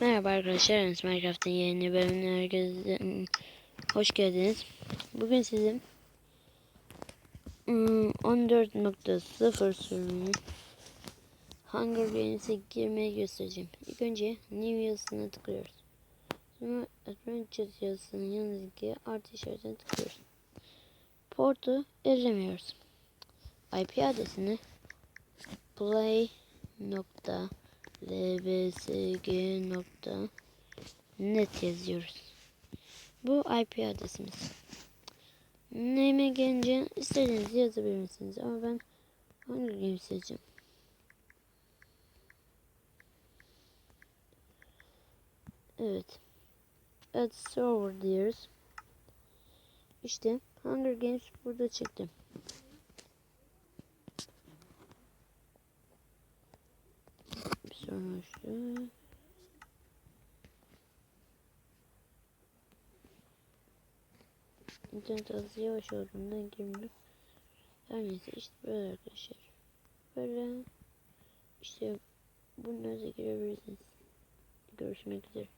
Merhaba arkadaşlar, Minecraft'ın yeni bölümüne herkese hoş geldiniz. Bugün hmm, 14.0 sürümünün Hunger Games'e girmeyi göstereceğim. İlk önce New yazısına tıklıyoruz. Sonra Adventure yazısının yanındaki artı işaretine tıklıyoruz. Portu elemiyoruz. IP adresini play lbsg.net yazıyoruz. Bu IP adresimiz. Name'e gelince istediğinizi yazabilirsiniz ama ben Hunger Games seçeceğim. Evet. Add server diyoruz. İşte Hunger Games burada çıktı. Şu. İnternet hızı yavaş olduğundan girmiyor. Her neyse işte böyle arkadaşlar. Böyle işte bunlara da girebilirsiniz. Görüşmek üzere.